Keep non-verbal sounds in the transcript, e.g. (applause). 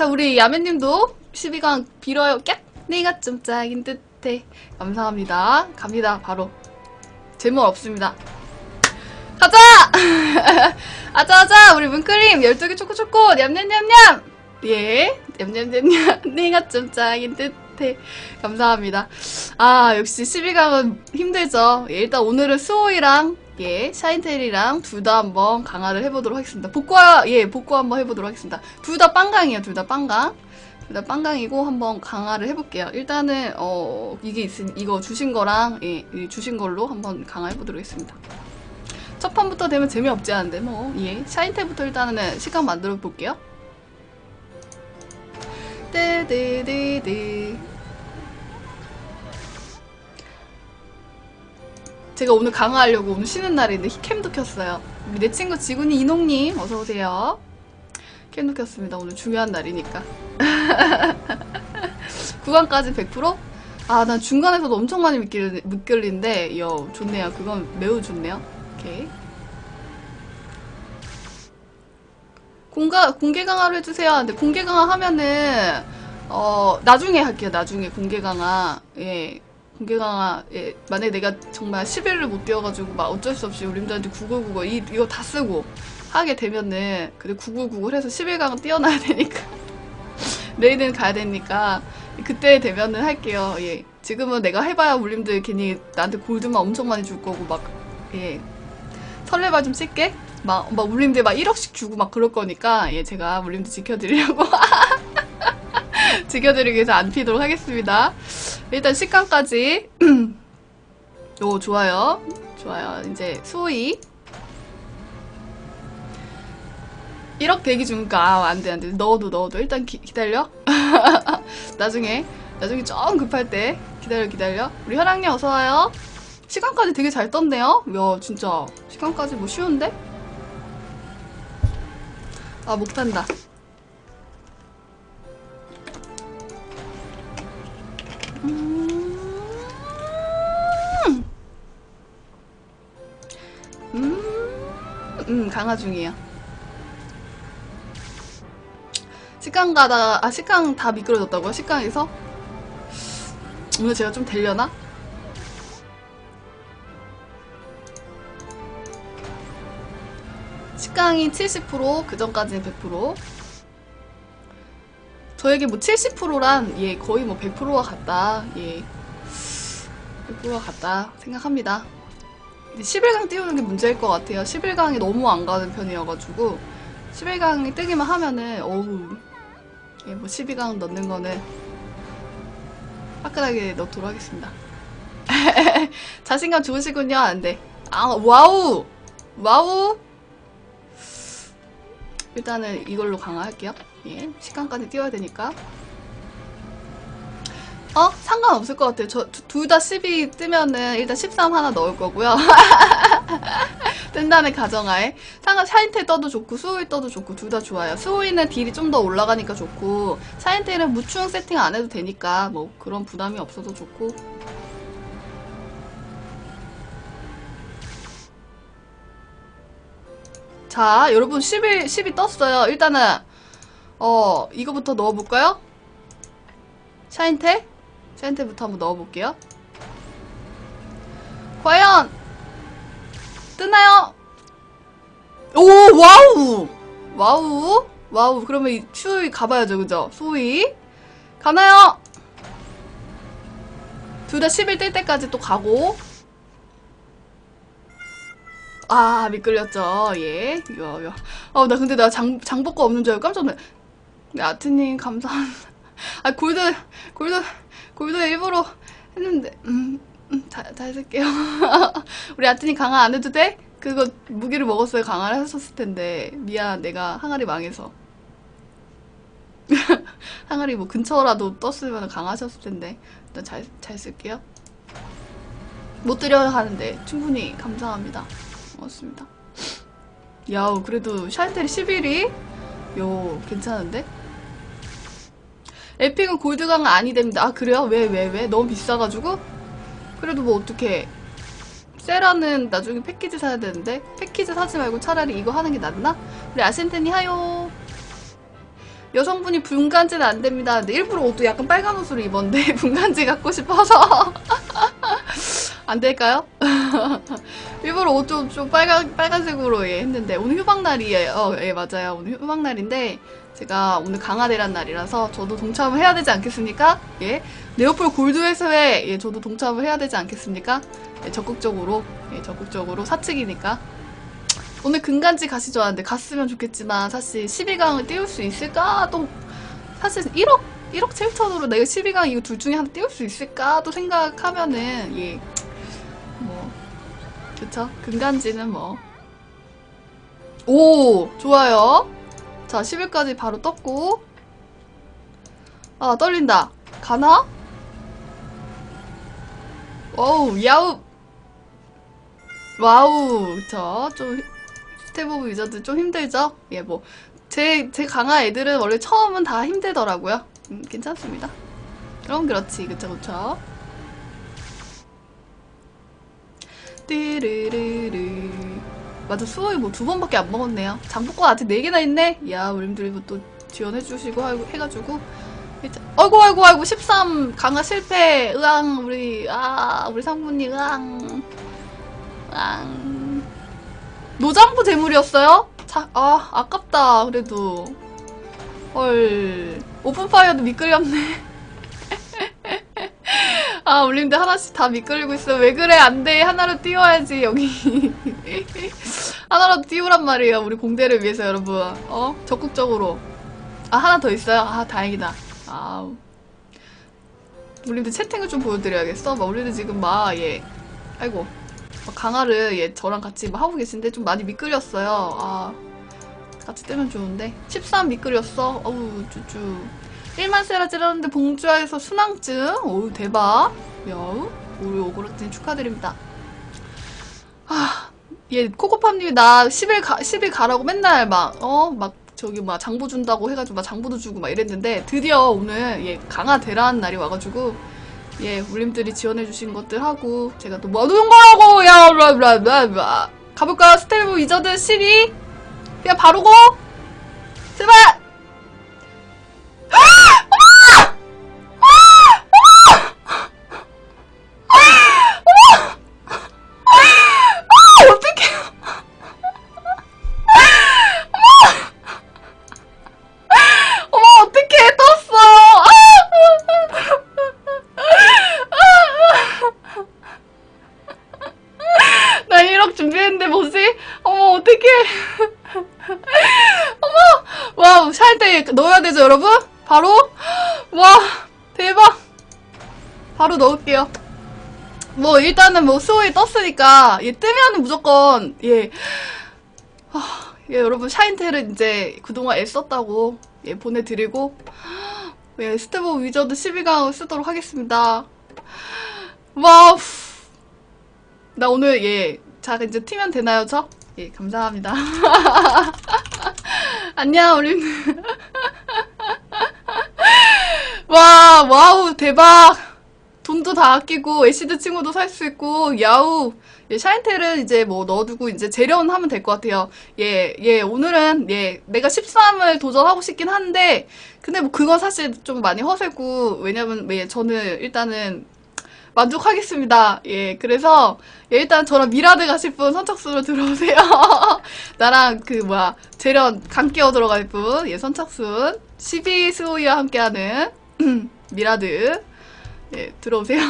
자, 우리 야매님도 12강 빌어요. 깍! 내가 좀 짝인 듯해. 감사합니다. 갑니다, 바로. 제목 없습니다. 가자! (laughs) 아자 아자! 우리 문크림 12개 초코초코! 냠냠냠냠! 예, 냠냠냠냠. 내가 좀 짝인 듯해. 감사합니다. 아, 역시 12강은 힘들죠. 예, 일단 오늘은 수호이랑 예, 샤인테일이랑 둘 다 한번 강화를 해보도록 하겠습니다. 복과, 예, 복과 한번 해보도록 하겠습니다. 둘 다 빵강이에요, 둘 다 빵강. 둘 다 빵강이고 한번 강화를 해볼게요. 일단은, 어, 이게 있으니, 이거 주신 거랑, 예, 이 주신 걸로 한번 강화해보도록 하겠습니다. 첫 판부터 되면 재미없지 않은데, 뭐, 예. 샤인테일부터 일단은 시간 만들어 볼게요. 떼드드드. 제가 오늘 강화하려고 오늘 쉬는 날인데 캠도 켰어요. 우리 내 친구 지군이 이농님 어서 오세요. 캠도 켰습니다. 오늘 중요한 날이니까. (laughs) 구간까지 100%? 아, 난 중간에서도 엄청 많이 묶일린데, 여, 좋네요. 그건 매우 좋네요. 오케이. 공가, 공개 강화를 해주세요. 근데 공개 강화 하면은, 어, 나중에 할게요. 나중에 공개 강화. 예. 공개 강화, 예. 만약에 내가 정말 10일을 못 뛰어가지고, 막 어쩔 수 없이 우림들한테 9999, 이, 이거 다 쓰고 하게 되면은, 근데 9999 해서 10일 강은 뛰어나야 되니까. (laughs) 내일은 가야 되니까, 그때 되면은 할게요. 예. 지금은 내가 해봐야 울림들 괜히 나한테 골드만 엄청 많이 줄 거고, 막, 예. 설레발 좀 쓸게. 막, 막 울림들 막 1억씩 주고 막 그럴 거니까, 예, 제가 울림들 지켜드리려고. (laughs) 지켜드리기 위해서 안 피도록 하겠습니다. 일단 식감까지. (clears throat) 오, 좋아요. 좋아요. 이제 수호이. 1억 대기 중이니까, 아, 안 돼, 안 돼. 넣어도, 넣어도. 일단 기, 기다려. (laughs) 나중에, 나중에 좀 급할 때. 기다려, 기다려. 우리 혈랑님 어서와요. 시간까지 되게 잘 떴네요. 야, 진짜. 시간까지 뭐 쉬운데? 아, 목 탄다. 음, 음, 음, 강화 중이에요. 식강 가다가, 아, 식강 다 미끄러졌다고요? 식강에서? 오늘 제가 좀 되려나? 식강이 70%, 그 전까지는 100%. 저에게 뭐 70%란, 예, 거의 뭐 100%와 같다. 예. 100%와 같다. 생각합니다. 11강 띄우는 게 문제일 것 같아요. 11강이 너무 안 가는 편이어가지고, 11강이 뜨기만 하면은, 어우, 예, 뭐 12강 넣는 거는 화끈하게 넣도록 하겠습니다. (laughs) 자신감 좋으시군요. 안 돼. 아, 와우! 와우! 일단은 이걸로 강화할게요. 예, 시간까지 띄워야 되니까. 어? 상관없을 것 같아요. 저, 둘 다 12 뜨면은 일단 13 하나 넣을 거고요. (laughs) 뜬다는 가정하에. 상관, 샤인테일 떠도 좋고, 수호일 떠도 좋고, 둘 다 좋아요. 수호일은 딜이 좀 더 올라가니까 좋고, 샤인테일은 무충 세팅 안 해도 되니까, 뭐, 그런 부담이 없어도 좋고. 자, 여러분 10일, 10이 떴어요. 일단은, 어, 이거부터 넣어볼까요? 샤인테? 샤인테부터 한번 넣어볼게요. 과연, 뜨나요? 오, 와우! 와우! 와우. 그러면 이 추위 가봐야죠, 그죠? 소위. 가나요? 둘 다 10일 뜰 때까지 또 가고. 아, 미끌렸죠. 예. 이거, 이거. 어, 나 근데 나 장, 장복거 없는 줄 알고 깜짝 놀랐. 네, 아트님, 감사합니다. (laughs) 아, 골드, 골드, 골드 일부러 했는데, 음, 음, 잘, 잘 쓸게요. 우리 아트님 강화 안 해도 돼? 그거 무기를 먹었어야 강화를 했었을 텐데. 미안, 내가 항아리 망해서. (laughs) 항아리 뭐 근처라도 떴으면 강화하셨을 텐데. 일단 잘, 잘 쓸게요. 못 드려야 하는데, 충분히 감사합니다. 고맙습니다. (laughs) 야우, 그래도 샤인텔이 11위? 요, 괜찮은데? 에픽은 골드 강화 아니 됩니다. 아, 그래요? 왜, 왜, 왜? 너무 비싸가지고? 그래도 뭐, 어떡해. 세라는 나중에 패키지 사야 되는데? 패키지 사지 말고 차라리 이거 하는 게 낫나? 우리 아센테니 하요. 여성분이 분간지는 안 됩니다. 근데 일부러 옷도 약간 빨간 옷으로 입었는데 (laughs) 분간지 갖고 싶어서 안 될까요? (laughs) 일부러 옷 좀 좀 빨간 빨간색으로 예, 했는데 오늘 휴방 날이에요. 어, 예 맞아요. 오늘 휴방 날인데 제가 오늘 강화대란 날이라서 저도 동참을 해야 되지 않겠습니까? 예. 네오폴 골드 회사에 예, 저도 동참을 해야 되지 않겠습니까? 예, 적극적으로 예, 적극적으로 사측이니까 오늘 금간지 가시죠 하는데 갔으면 좋겠지만 사실 12강을 띄울 수 있을까? 또 사실 1억 1억 7천으로 내가 12강 이거 둘 중에 하나 띄울 수 있을까? 또 생각하면은 예. 뭐 그쵸? 금간지는 뭐 오, 좋아요. 자, 10일까지 바로 떴고. 아, 떨린다. 가나? 어우, 야우. 와우. 저, 좀, 스텝 오브 위저드 좀 힘들죠? 예, 뭐. 제, 제 강한 애들은 원래 처음은 다 힘들더라고요. 음, 괜찮습니다. 그럼 그렇지. 그쵸, 그쵸. 띠르르르. 맞아, 수호이 뭐 두 번밖에 안 먹었네요. 장복권 아직 네 개나 있네? 야, 우림들이 뭐 또 지원해주시고 하- 해가지고. 일단- 아이고, 아이고, 아이고, 13 강화 실패. 으앙, 우리, 아, 우리 상무님, 으앙. 으앙. 노장부 재물이었어요? 자, 아, 아깝다, 그래도. 헐. 오픈파이어도 미끌렸네. 아, 울림들 하나씩 다 미끌리고 있어. 왜 그래? 안 돼. 하나로 띄워야지, 여기. (laughs) 하나로 띄우란 말이에요. 우리 공대를 위해서, 여러분. 어? 적극적으로. 아, 하나 더 있어요? 아, 다행이다. 아우. 울림들 채팅을 좀 보여드려야겠어. 막, 울림들 지금 막, 예. 아이고. 막 강화를, 예, 저랑 같이 막 하고 계신데 좀 많이 미끌렸어요. 아. 같이 뜨면 좋은데. 13 미끌렸어. 어우, 쭈쭈. 1만 세라 찌르는데 봉주아에서 순항증. 오 대박. 여우. 우리 오그라진 축하드립니다. 아, 얘 코코팜님이 나 10일 가 10일 가라고 맨날 막 어 막 저기 막 장부 준다고 해가지고 막 장부도 주고 막 이랬는데 드디어 오늘 얘 강화 대란 날이 와가지고 예 울림들이 지원해주신 것들 하고 제가 또 뭐 하는 거라고 야 블라블라블라 가볼까요 스텔브 위저드 시리 그냥 바로고 제발 와, 샤일때 넣어야 되죠, 여러분? 바로? 와, 대박. 바로 넣을게요. 뭐 일단은 뭐 수호에 떴으니까 얘 뜨면은 무조건 예. 아, 예 여러분 샤인텔은 이제 그동안 애썼다고 예 보내드리고 예 스테보 위저드 12강 쓰도록 하겠습니다. 와우. 나 오늘 예. 자 이제 튀면 되나요 저? 예 감사합니다. (laughs) 안녕 우리. 와 와우 대박. 돈도 다 아끼고 애시드 친구도 살 수 있고 야우 예, 샤인텔은 이제 뭐 넣어두고 이제 재련하면 하면 될 것 같아요. 예, 예, 오늘은 예, 내가 13을 도전하고 싶긴 한데 근데 뭐 그건 사실 좀 많이 허세고 왜냐면 예, 저는 일단은 만족하겠습니다. 예, 그래서 예, 일단 저랑 미라드 가실 분 선착순으로 들어오세요. (laughs) 나랑 그 뭐야 재련 강 끼어 들어갈 분, 예, 선착순 12 스오이와 함께하는 (clears throat) 미라드 예, 들어오세요.